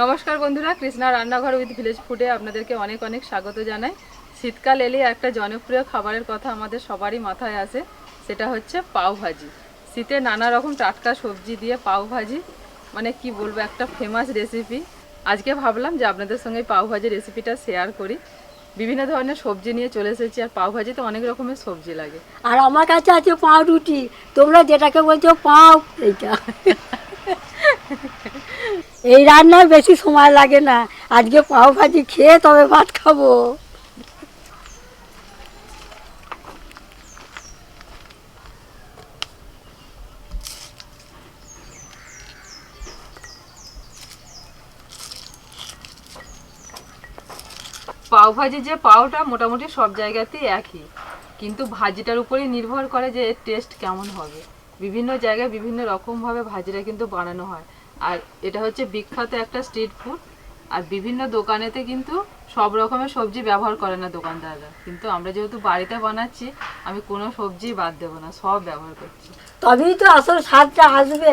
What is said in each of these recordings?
নমস্কার বন্ধুরা কৃষ্ণা রান্নাঘর উইথ ভিলেজ ফুডে আপনাদেরকে অনেক অনেক স্বাগত জানাই। শীতকাল এলে একটা জনপ্রিয় খাবারের কথা আমাদের সবারই মাথায় আসে সেটা হচ্ছে পাও ভাজি। শীতে নানা রকম টাটকা সবজি দিয়ে পাও ভাজি মানে কি বলব একটা ফেমাস রেসিপি আজকে ভাবলাম যে আপনাদের সঙ্গে এই পাও ভাজি রেসিপিটা শেয়ার করি। বিভিন্ন ধরনের সবজি নিয়ে চলে এসেছি আর পাও ভাজিতে অনেক রকমের সবজি লাগে। আর আমার কাছে আছে পাও রুটি তোমরা যেটাকে বলছো পাও এইটা। এই রান্নায় বেশি সময় লাগে না। আজকে পাও ভাজি খেয়ে তবে ভাত খাব। পাও ভাজি যে পাওটা মোটামুটি সব জায়গাতেই একই। কিন্তু ভাজিটার উপরেই নির্ভর করে যে এর টেস্ট কেমন হবে। বিভিন্ন জায়গায় বিভিন্ন রকমভাবে ভাজিটা কিন্তু বানানো হয়। আর এটা হচ্ছে বিখ্যাত একটা স্ট্রিট ফুড আর বিভিন্ন দোকানেতে কিন্তু সব রকমের সবজি ব্যবহার করে না দোকানদাররা। কিন্তু আমরা যেহেতু বাড়িতে বানাচ্ছি, আমি কোনো সবজি বাদ দেবো না, সব ব্যবহার করছি। তবেই তো আসল স্বাদটা আসবে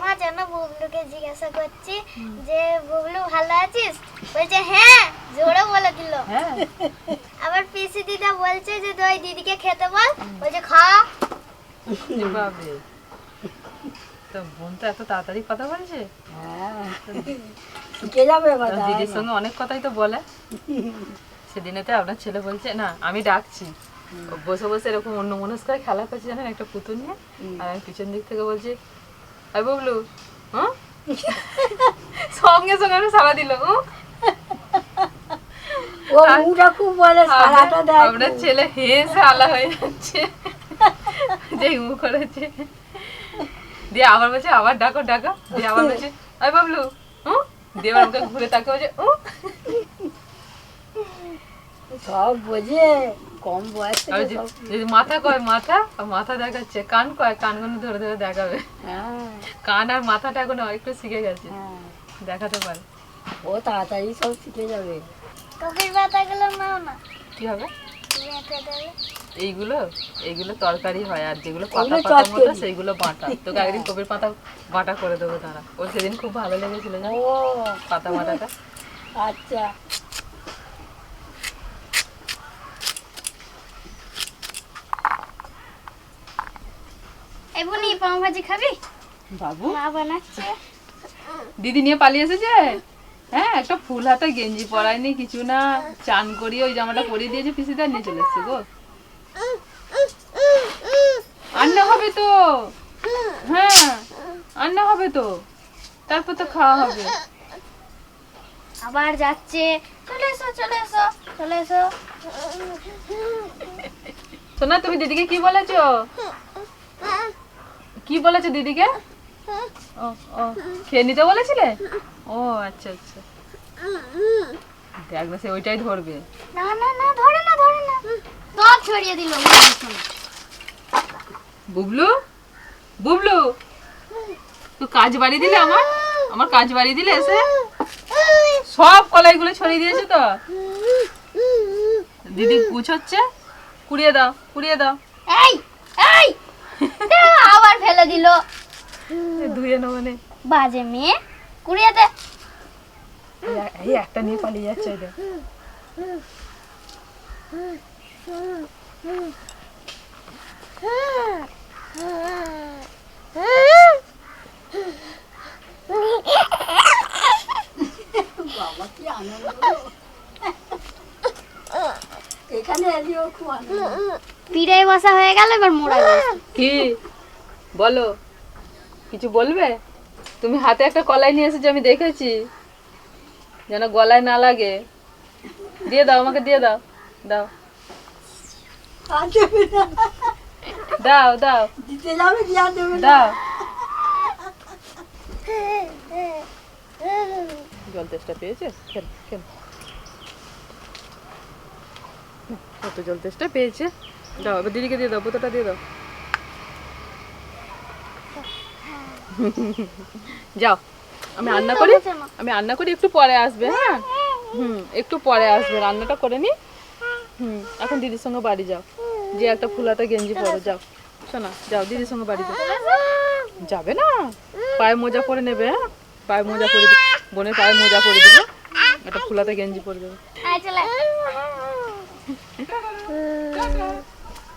মা যেন বুবলুকে জিজ্ঞাসা করছি যে বুবলু ভালো আছিস? বলছে হ্যাঁ জোরে বলে দিল। হ্যাঁ। আবার পিসি দিদা বলছে যে তুই দিদিকে খেতে বল। বলছে খা। এভাবে তো বোন তো এত তাড়াতাড়ি কথা বলছে। হ্যাঁ। শিখে যাবে এবার তার দিদির সঙ্গে অনেক কথাই তো বলে। সেদিনে তো আপনার ছেলে বলছে না আমি ডাকছি। বসে বসে এরকম অন্য মনস্ক করে খেলা করছে জানেন একটা পুতুল নিয়ে। আর আমি পিছন দিক থেকে বলছি আই ববলু হ্যাঁ? সঙ্গে সঙ্গে আমি সারা দিল? ও মুখটা খুব বলে সারাটা দেয় আপনার ছেলে হেসে আলা হয়ে যাচ্ছে। যে মুখ করেছে। দিয়ে আবার বলছে আবার ডাকো ডাকো। দিয়ে আবার বলছে আই বাবলু। হুঁ? দিয়ে আবার ঘুরে তাকে বলছে উহ। সব বোঝে। কম বয়স যদি মাথা কয় মাথা আর মাথা দেখাচ্ছে কান কয় কানগুলো ধরে ধরে দেখাবে। হ্যাঁ। কান আর মাথাটা এখন একটু শিখে গেছে। হ্যাঁ। দেখাতে পারে। ও তাড়াতাড়ি সব শিখে যাবে। কফির পাতাগুলো নাও না। কি হবে? এইগুলো? এইগুলো তরকারি হয় আর যেগুলো পাতা ওগুলো পাতা মতো সেইগুলো বাটা। তোকে একদিন কবির পাতা বাটা করে দেবো তারা ওর সেদিন খুব ভালো লেগেছিল জানো পাতা বাটাটা। আচ্ছা এই বুনি পাও ভাজি খাবি? বাবু। মা বানাচ্ছে। দিদি নিয়ে পালিয়ে এসেছে? হ্যাঁ একটা ফুল হাতা গেঞ্জি পরায়নি কিছু না চান করিয়ে ওই জামাটা পরিয়ে দিয়েছে পিসিদার নিয়ে চলে এসছে গো। রান্না হবে তো। হ্যাঁ রান্না হবে তো। তারপর তো খাওয়া হবে। আবার যাচ্ছে। চলে এসো চলে এসো চলে এসো। সোনা তুমি দিদিকে কি বলেছ? কি বলেছ দিদিকে? ও ও খেয়ে নিতে বলেছিলে? ও আচ্ছা আচ্ছা। দেখ না সে ওইটাই ধরবে। না না না ধরে না ধরে না। সব ছড়িয়ে দিল বুবলু? বুবলু? তুই কাজ বাড়িয়ে দিলে আমার? আমার কাজ বাড়িয়ে দিলে এসে? সব কলাইগুলো ছড়িয়ে দিয়েছে তো? দিদি গুছোচ্ছে কুড়িয়ে দাও কুড়িয়ে দাও। এই এই আবার ফেলে দিল। ধুয়ে নেব নে বাজে মেয়ে। কুড়িয়ে দে এই- একটা নিয়ে পালিয়ে যাচ্ছে ওই বাবা কি আনন্দ। এখানে এলেও খুব আনন্দ। পিড়ে বসা হয়ে গেল এবার মোড়া। কি? বলো। কিছু বলবে? তুমি হাতে একটা কলাই নিয়ে এসেছ আমি দেখেছি। যেন গলায় না লাগে। দিয়ে দাও আমাকে দিয়ে দাও। দাও। দাও দাও। দিতে যাবে কি দেবে দাও। জল তেষ্টা পেয়েছে? খেল খেল। কত জল তেষ্টা পেয়েছে? দাও এবার দিদিকে দিয়ে দাও বোতলটা দিয়ে দাও। যাও আমি রান্না করি আমি রান্না করি একটু পরে আসবে হ্যাঁ? হুম একটু পরে আসবে রান্নাটা করে নি। হুম এখন দিদির সঙ্গে বাড়ি যাও। যে একটা ফুলাতা গেঞ্জি পরো যাও। শোনা যাও দিদির সঙ্গে বাড়ি যাও। যাবে না? পায়ে মোজা পরে নেবে হ্যাঁ? পায়ে মোজা পরে বোনের পায়ে মোজা পরে দেবে। একটা ফুলাতে গেঞ্জি পরে দেবে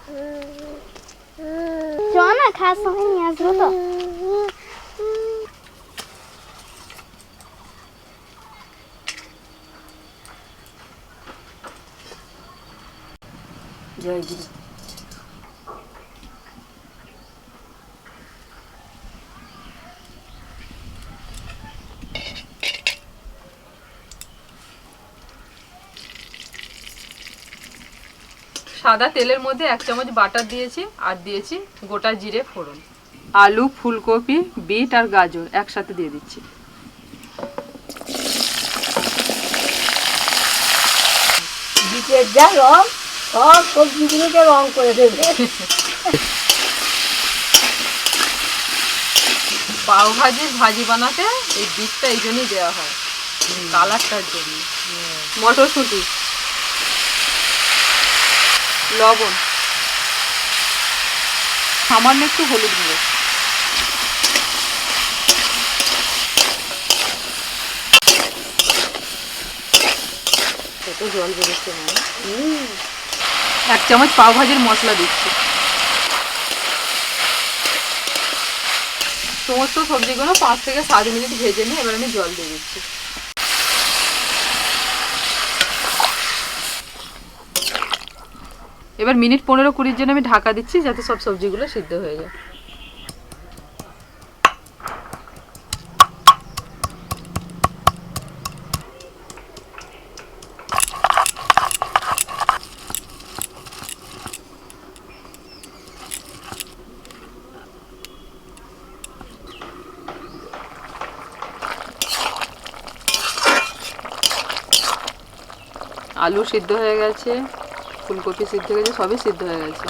আয় চলে চ না খাওয়ার সময় নিয়ে আসব তো জয় গুরু সাদা তেলের মধ্যে এক চামচ বাটার দিয়েছি আর দিয়েছি গোটা জিরে ফোড়ন। আলু ফুলকপি বিট আর গাজর একসাথে দিয়ে দিচ্ছি। বিটের যা রং সব সবজিগুলোকে রং করে দেবে। পাও ভাজির ভাজি বানাতে এই বিটটা এই জন্যই দেওয়া হয় কালারটার জন্য। মটরশুঁটি। লবণ। সামান্য একটু হলুদ গুঁড়ো। কত জল বেরোচ্ছে এক চামচ পাও ভাজির মশলা দিচ্ছি। সমস্ত সবজিগুলো পাঁচ থেকে সাত মিনিট ভেজে নিয়ে এবার আমি জল দিয়ে দিচ্ছি। এবার মিনিট পনেরো কুড়ির জন্য আমি ঢাকা দিচ্ছি যাতে সব সবজিগুলো সিদ্ধ হয়ে যায়। আলু সিদ্ধ হয়ে গেছে। ফুলকপি সিদ্ধ হয়ে গেছে, সবই সিদ্ধ হয়ে গেছে।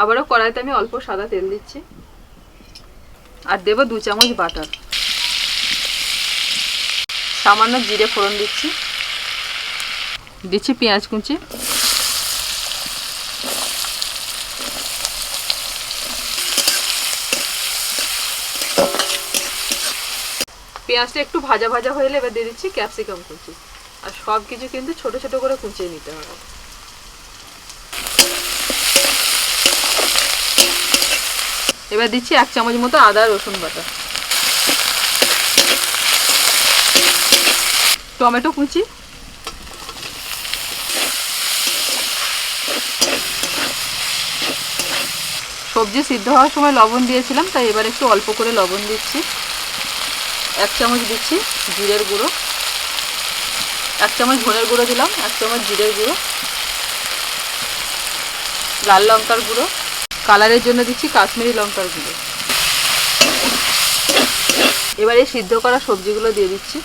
আবারও কড়াইতে আমি অল্প সাদা তেল দিচ্ছি। আর দেবো দু চামচ বাটার। সামান্য জিরে ফোড়ন দিচ্ছি। দিচ্ছি পেঁয়াজ কুচি। পেঁয়াজটা একটু ভাজা ভাজা হয়ে এবার দিয়ে দিচ্ছি ক্যাপসিকাম কুচি। আর সব কিছু কিন্তু ছোট ছোট করে কুচিয়ে নিতে হবে। এবার দিচ্ছি এক চামচ মতো আদা, রসুন বাটা। টমেটো কুচি। সবজি সিদ্ধ হওয়ার সময় লবণ দিয়েছিলাম, তাই এবার একটু অল্প করে লবণ দিচ্ছি। এক চামচ দিচ্ছি জিরের গুঁড়ো। এক চামচ ধনের গুঁড়ো দিলাম, এক চামচ জিরের গুঁড়ো। লাল লঙ্কার গুঁড়ো। কালারের জন্য দিচ্ছি কাশ্মীরি লঙ্কার গুঁড়ো। এবার সিদ্ধ করা সবজিগুলো দিয়ে দিচ্ছি।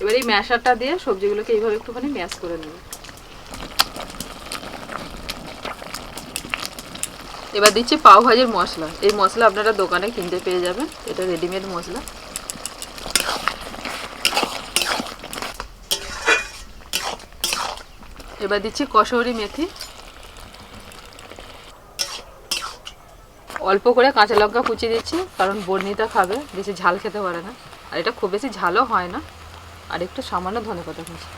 এবার এই ম্যাশারটা দিয়ে সবজিগুলোকে এইভাবে একটুখানি ম্যাশ করে নেব। এবার দিচ্ছি পাও ভাজির মশলা। এই মশলা আপনারা দোকানে কিনতে পেয়ে যাবেন। এটা রেডিমেড মশলা। এবার দিচ্ছি কসৌরি মেথি। অল্প করে কাঁচা লঙ্কা কুচি দিচ্ছি, কারণ বর্ণিতা খাবে, বেশি ঝাল খেতে পারে না। আর এটা খুব বেশি ঝালও হয় না। আর একটু সামান্য ধনে পাতা কুচি।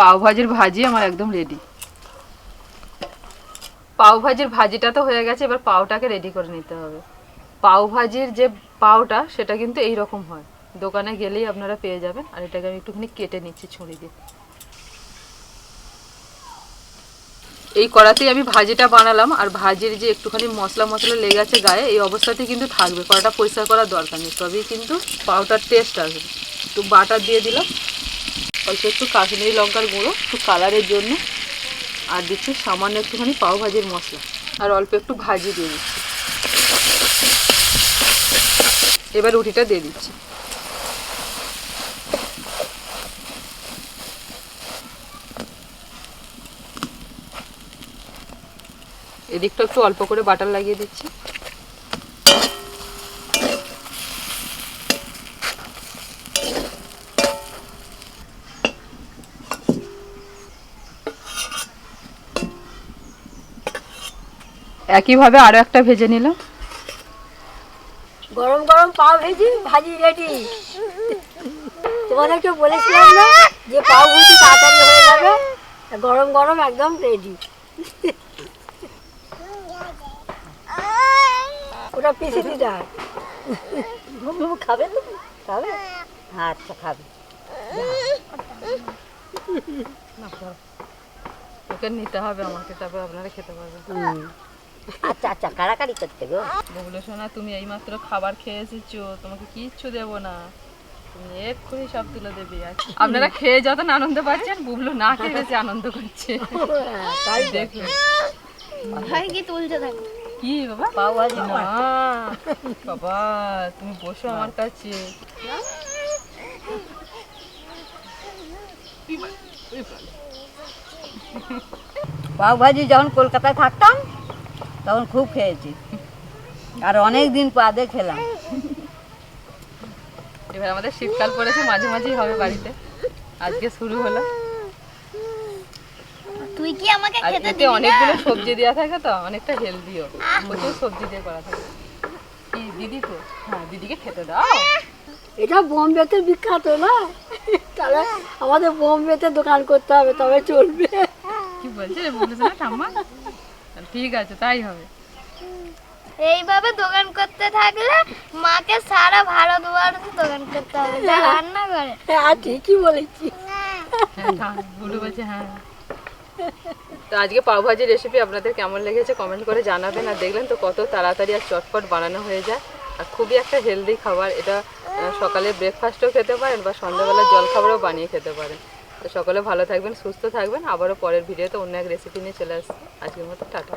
পাও ভাজির ভাজি আমার একদম রেডি পাও ভাজির ভাজিটা তো হয়ে গেছে, এবার পাওটাকে রেডি করে নিতে হবে। পাও ভাজির যে পাওটা, সেটা কিন্তু এই রকম হয়। দোকানে গেলেই আপনারা পেয়ে যাবেন, আর এটাকে আমি একটুখানি কেটে নিচ্ছি ছুরি দিয়ে। এই কড়াতেই আমি ভাজিটা বানালাম, আর ভাজির যে একটুখানি মশলা মশলা লেগে আছে গায়ে, এই অবস্থাতেই কিন্তু থাকবে। কড়াটা পরিষ্কার করার দরকার নেই, তবেই কিন্তু পাউটার টেস্ট আসবে। একটু বাটার দিয়ে দিলাম। অল্প একটু কাশ্মীরি লঙ্কার গুঁড়ো, একটু কালারের জন্য। আর দিচ্ছি সামান্য একটুখানি পাও ভাজির মশলা। আর অল্প একটু ভাজি দিয়ে দিচ্ছি। এবার রুটিটা দিয়ে দিচ্ছি। এদিকটা একটু অল্প করে বাটার লাগিয়ে দিচ্ছি। একইভাবে আরও একটা ভেজে নিলাম। গরম গরম পাও ভেজি ভাজি রেডি। তোমাদেরকে বলেছিলাম না যে পাও ভুজি তাড়াতাড়ি হয়ে যাবে? গরম গরম একদম রেডি। ওটা পিসে দিতে হয়। খাবে তো? খাবে? আচ্ছা খাবে। ওকে নিতে হবে আমাকে তারপর আপনারা খেতে পারবেন। আচ্ছা আচ্ছা কাড়াকাড়ি করতে গো। বগুলো তুমি এইমাত্র খাবার খেয়ে এসেছ তোমাকে কিচ্ছু দেবো না। তুমি এক্ষুনি সব তুলে দেবে। আপনারা খেয়ে যত আনন্দ পাচ্ছেন বুবলু না খেয়ে বেশি আনন্দ করছে। তাই দেখুন। ভাই কি তুলতে থাকো কি বাবা? না বাবা তুমি বসো আমার কাছে। পাও ভাজি যখন কলকাতায় থাকতাম তখন খুব খেয়েছি। আর অনেক দিন বাদে খেলাম। এবার আমাদের শীতকাল পড়েছে মাঝে মাঝেই হবে বাড়িতে। আজকে শুরু হলো। তুই কি আমাকে খেতে দিবি অনেকগুলো সবজি দেওয়া থাকে তো অনেকটা হেলদিও। প্রচুর সবজি দিয়ে করা থাকে। কি দিদি তো হ্যাঁ দিদিকে খেতে দাও। এটা বোম্বেতে বিখ্যাত না? তাহলে আমাদের বোম্বেতে দোকান করতে হবে তবে চলবে। কি বলেছে না ঠাম্মা? ঠিক আছে তাই হবে। এইভাবে দোকান করতে থাকলে মাকে সারা ভারতবর্ষ দোকান করতে হবে। যা রান্না করে হ্যাঁ ঠিকই বলেছি। হ্যাঁ। বলছে হ্যাঁ। তো আজকে পাওভাজির রেসিপি আপনাদের কেমন লেগেছে কমেন্ট করে জানাবেন আর দেখলেন তো কত তাড়াতাড়ি আর চটপট বানানো হয়ে যায়। আর খুবই একটা হেলদি খাবার এটা সকালে ব্রেকফাস্টও খেতে পারেন বা সন্ধ্যাবেলা জল খাবারও বানিয়ে খেতে পারেন। তো সকলে ভালো থাকবেন, সুস্থ থাকবেন। আবারও পরের ভিডিওতে অন্য এক রেসিপি নিয়ে চলে আসছি। আজকের মতো টাটা।